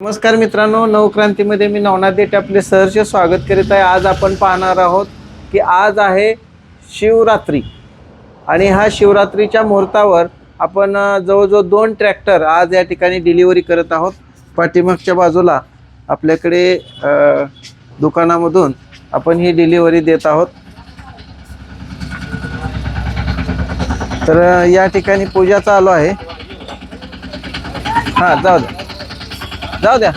नमस्कार मित्रांनो नवक्रांतीमध्ये मी नवनाथ आपले सहर्ष स्वागत करीत आहे. आज आपण पाहणार आहोत की आज आहे शिवरात्री. आणि हा शिवरात्रीच्या मुहूर्तावर आपण जवळजवळ दोन ट्रॅक्टर आज या ठिकाणी डिलिव्हरी करत आहोत. पाठीमागच्या बाजूला आपल्याकडे दुकानामधून आपण ही डिलिव्हरी देत आहोत. तर या ठिकाणी पूजा चालू आहे. हां जाऊ द्या जाऊ द्या.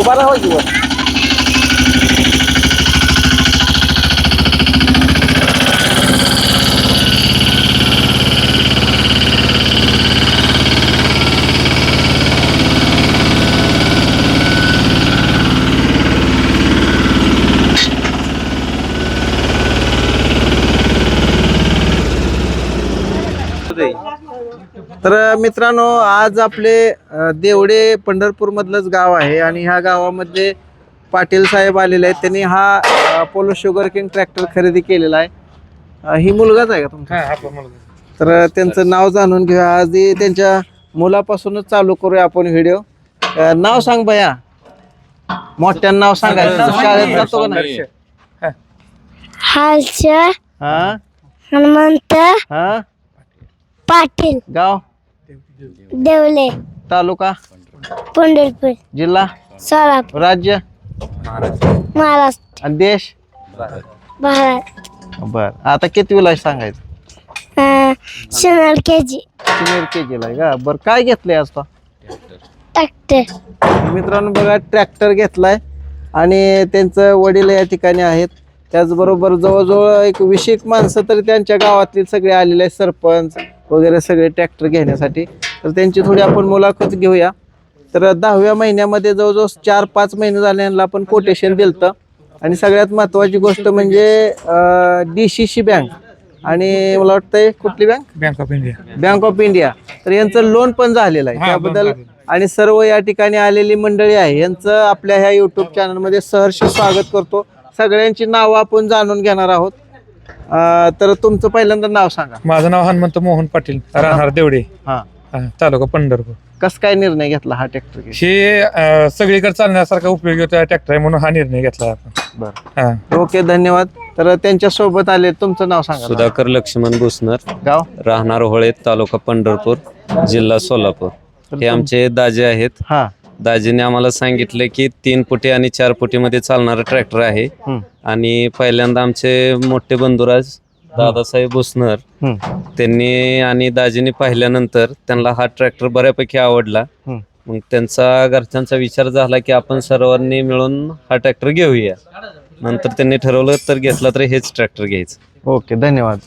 उभा राहायची वर तर मित्रांनो आज आपले देवडे पंढरपूर मधलंच गाव आहे आणि ह्या गावामध्ये पाटील साहेब आलेले आहेत. त्यांनी हा अपोलो शुगर किंग ट्रॅक्टर खरेदी केलेला आहे. ही मुलगाच आहे का तुमचा? तर त्यांचं नाव जाणून घेऊया. आज ही त्यांच्या मुलापासूनच चालू करूया आपण व्हिडिओ. नाव सांग भया. मोठ्या नाव सांगायचं शाळेत जातो का नाही? हालच हा? हनुमंत हा? पाटील. गाव? देवले तालुका? पंढरपूर. जिल्हा? सोलापूर. राज्य? महाराष्ट्र. आणि देश? भारत. बर. आता किती वेळा सांगायचं? सोनाल के जी सिनियर के जीला आहे का? बरं. काय घेतलंय आज तो? ट्रॅक्टर. मित्रांनो बघा ट्रॅक्टर घेतलाय. आणि त्यांचं वडील या ठिकाणी आहेत. त्याचबरोबर जवळजवळ एक विशेष माणसं तरी त्यांच्या गावातील सगळे आलेले आहेत सरपंच वगैरे सगळे ट्रॅक्टर घेण्यासाठी. तर त्यांची थोडी आपण मुलाखत घेऊया. तर दहाव्या महिन्यामध्ये जवळजवळ चार पाच महिने झाले यांना आपण कोटेशन दिलतं. आणि सगळ्यात महत्त्वाची गोष्ट म्हणजे डी सी सी बँक आणि मला वाटतंय कुठली bank bank of India bank of India तर यांचं लोन पण झालेलं आहे. त्याबद्दल. आणि सर्व या ठिकाणी आलेली मंडळी आहे यांचं आपल्या ह्या युट्यूब चॅनलमध्ये सहर्ष स्वागत करतो. सगळ्यांची नावं आपण जाणून घेणार आहोत. तर तुमचं पहिल्यांदा नाव सांगा. माझं नाव हनुमंत मोहन पाटील राहणार देवडे. हा. हा, तालुका पंढरपूर. कस काय निर्णय घेतला हा ट्रॅक्टर हे अं, सगळीकडे चालण्यासारखा उपयोगी होता ट्रॅक्टर आहे म्हणून हा निर्णय घेतला आपण. बरं. हा. ओके धन्यवाद. तर त्यांच्यासोबत आले तुमचं नाव सांगा सुधाकर लक्ष्मण भुसनर. गाव? राहणार होळे तालुका पंढरपूर जिल्हा सोलापूर. हे आमचे दाजे आहेत. हा. दाजीने आम्हाला सांगितले की तीन फुटी आणि चार फुटीमध्ये चालणारा ट्रॅक्टर आहे. आणि पहिल्यांदा आमचे मोठे बंधुराज दादासाहेब भुसनर हम्म, त्यांनी आणि दाजीने पाहिल्यानंतर त्यांना हा ट्रॅक्टर बऱ्यापैकी आवडला. हम्म. मग त्यांचा घरच्यांचा विचार झाला की आपण सर्वांनी मिळून हा ट्रॅक्टर घेऊया. नंतर त्यांनी ठरवलं तर घेतला तर हेच ट्रॅक्टर घ्यायचं. ओके धन्यवाद.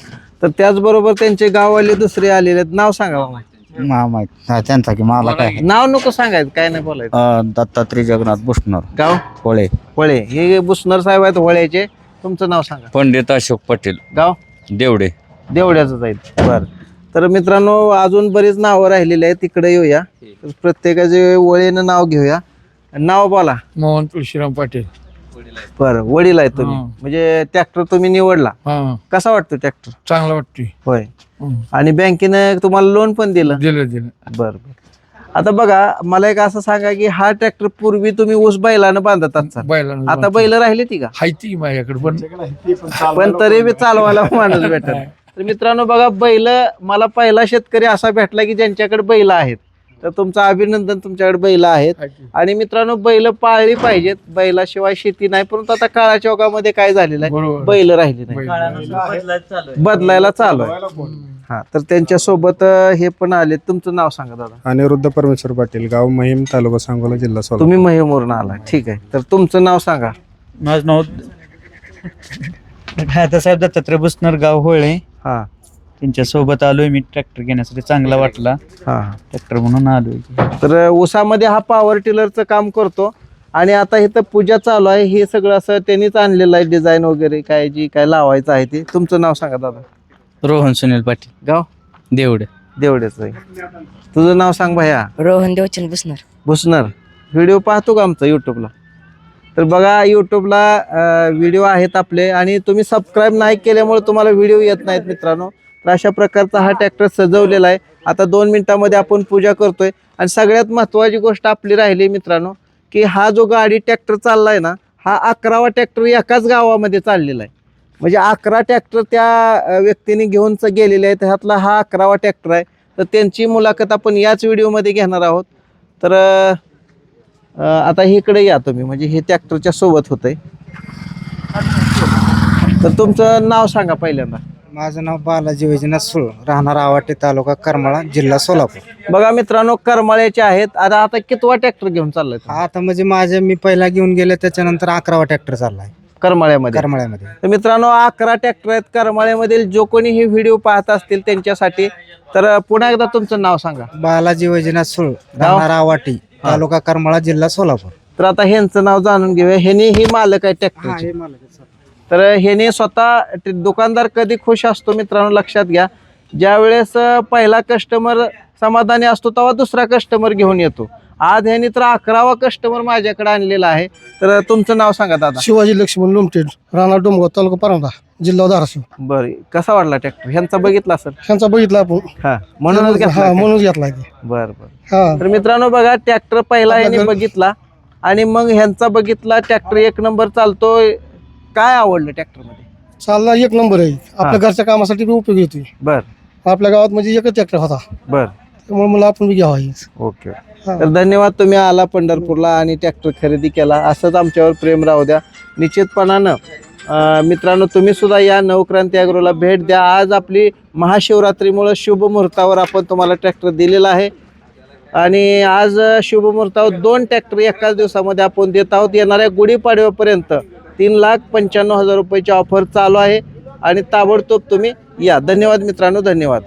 तर त्याचबरोबर त्यांचे गाववाले दुसरे आलेले आहेत. नाव सांगा मामा. मा माहीत हा, त्यांचा की मला काय? नाव नको सांगायचं काय नाही बोलायचं. अं, दत्तात्रय जगन्नाथ बुसनर. गाव? होळे. होळे. हे बुसनर साहेब आहेत होळ्याचे. तुमचं नाव सांगा. पंडित अशोक पाटील. गाव? देवडे. देवड्याचं जाईल बर. तर मित्रांनो अजून बरीच नावं राहिलेली आहेत. तिकडे येऊया. तर प्रत्येकाचे वळीनं नाव घेऊया. नाव बोला. मोहन तुळशीराम पाटील. बर वडील आहे तुम्ही. हा. म्हणजे ट्रॅक्टर तुम्ही निवडला. हा. कसा वाटतो ट्रॅक्टर? चांगला वाटतोय. होय. आणि बँकेनं तुम्हाला लोन पण दिलं? दिलं दिलं. बर बर. आता बघा मला एक असं सांगा की हा ट्रॅक्टर पूर्वी तुम्ही ऊस बैलानं बांधत असता बैलांना आता बैल राहिली ती का? हाय ती माझ्याकडे पण पण तरी बी चालवायला माणूस भेटत तर मित्रांनो बघा बैल मला पहिला शेतकरी असा भेटला की ज्यांच्याकडे बैल आहेत. तर तुमचं अभिनंदन तुमच्याकडे बैल आहेत. आणि मित्रांनो बैल पाळली पाहिजेत. बैलाशिवाय शेती नाही परंतु आता काळाच्या ओघामध्ये काय झालेलं आहे? बैल राहिली नाही. बदलायला चालू आहे. हा तर त्यांच्यासोबत हे पण आले. तुमचं नाव सांगा दादा. अनिरुद्ध परमेश्वर पाटील गाव महिम तालुका सांगोला जिल्हा सोलापूर. तुम्ही महिमवरून आला ठीक आहे. तर तुमचं नाव सांगा. माझं नाव दादासाहेब दत्तात्रय बुसनर गाव होळे. हा. त्यांच्यासोबत आलोय मी ट्रॅक्टर घेण्यासाठी. चांगला वाटला. हा. ट्रॅक्टर म्हणून आलोय. तर ऊसामध्ये हा पॉवर टिलरचं काम करतो. आणि आता इथं पूजा चालू आहे. हे सगळं असं त्यांनीच आणलेलं आहे. डिझाईन वगैरे काय जी काय लावायचं आहे ते. तुमचं नाव सांगा दादा. रोहन सुनील पाटील. गाव? देवड. देवडेच आहे. तुझं नाव सांग भैया. रोहन देवचंद बसणार भुसनर. व्हिडिओ पाहतो का आमचा यूट्यूबला तर बघा यूट्यूबला व्हिडिओ आहेत आपले. आणि तुम्ही सबस्क्राईब नाही केल्यामुळे तुम्हाला व्हिडिओ येत नाहीत मित्रांनो. तर अशा प्रकारचा हा ट्रॅक्टर सजवलेला आहे. आता दोन मिनिटामध्ये आपण पूजा करतोय. आणि सगळ्यात महत्त्वाची गोष्ट आपली राहिली मित्रांनो की हा जो गाडी ट्रॅक्टर आहे ना हा अकरावा ट्रॅक्टर एकाच गावामध्ये चाललेला आहे. म्हणजे अकरा ट्रॅक्टर त्या व्यक्तीने घेऊन च- गेलेले आहेत. ह्यातला हा अकरावा ट्रॅक्टर आहे. तर त्यांची मुलाखत आपण याच व्हिडिओमध्ये घेणार आहोत. तर आता इकडे या तुम्ही. म्हणजे हे ट्रॅक्टरच्या सोबत होतंय. तर तुमचं नाव सांगा पहिल्यांदा. माझं नाव बालाजी वैजनाथ सुळ. राहणार आवाटे तालुका करमाळा जिल्हा सोलापूर. बघा मित्रांनो करमाळ्याचे आहेत. आता आता कितवा ट्रॅक्टर घेऊन चाललाय तुम्ही? आता म्हणजे माझे मी पहिला घेऊन गेले त्याच्यानंतर अकरावा ट्रॅक्टर चाललाय. करमाळ्यामध्ये. करमाळ्यामध्ये. तर मित्रांनो अकरा ट्रॅक्टर आहेत. करमाळ्यामधील जो कोणी हे व्हिडिओ पाहत असतील त्यांच्यासाठी तर पुन्हा एकदा तुमचं नाव सांगा. बालाजी वैजनाथ सुळ. राहणार आवाटी तालुका करमाळा जिल्हा सोलापूर. तर आता ह्यांचं नाव जाणून घेऊया. ह्यानी ही मालक आहे ट्रॅक्टरचे. तर ह्याने स्वतः दुकानदार कधी खुश असतो मित्रांनो लक्षात घ्या. ज्या वेळेस अ, पहिला कस्टमर समाधानी असतो तेव्हा दुसरा कस्टमर घेऊन येतो. आज ह्यानी तर अकरावा कस्टमर माझ्याकडे आणलेला आहे. तर तुमचं नाव सांगा दादा. शिवाजी लक्ष्मण लोमटेड राणा डोंगराव तालुका परांडा जिल्हा धाराशिव. बरं कसा वाटला ट्रॅक्टर ह्यांचा बघितला सर ह्यांचा बघितला आपण. हा म्हणूनच घेतला हा काय? म्हणून घेतला बरं बरं. हा. तर मित्रांनो बघा ट्रॅक्टर पहिला ह्याने बघितला आणि मग ह्यांचा बघितला ट्रॅक्टर एक नंबर चालतोय. काय आवडलं ट्रॅक्टरमध्ये चालला एक नंबर आहे. आपल्या घरच्या कामासाठी बी उपयोग येतोय बर. आपल्या गावात म्हणजे एकच ट्रॅक्टर होता. बर. त्यामुळे मला आपण बी घ्यावा हे. ओके. हा. तर धन्यवाद तुम्ही आला पंढरपूरला आणि ट्रॅक्टर खरेदी केला. असंच आमच्यावर प्रेम राहू द्या. निश्चितपणानं अं, मित्रांनो तुम्ही सुद्धा या नवक्रांती अॅग्रोला भेट द्या. आज आपली महाशिवरात्रीमुळं शुभ मुहूर्तावर आपण तुम्हाला ट्रॅक्टर दिलेला आहे. आणि आज अं, शुभ मुहूर्तावर दोन ट्रॅक्टर एकाच दिवसामध्ये आपण देत आहोत. येणाऱ्या गुढीपाडव्यापर्यंत तीन लाख पंच्याण्णव हजार रुपयाची ऑफर चालू आहे आणि ताबडतोब तुम्ही या. धन्यवाद मित्रांनो धन्यवाद.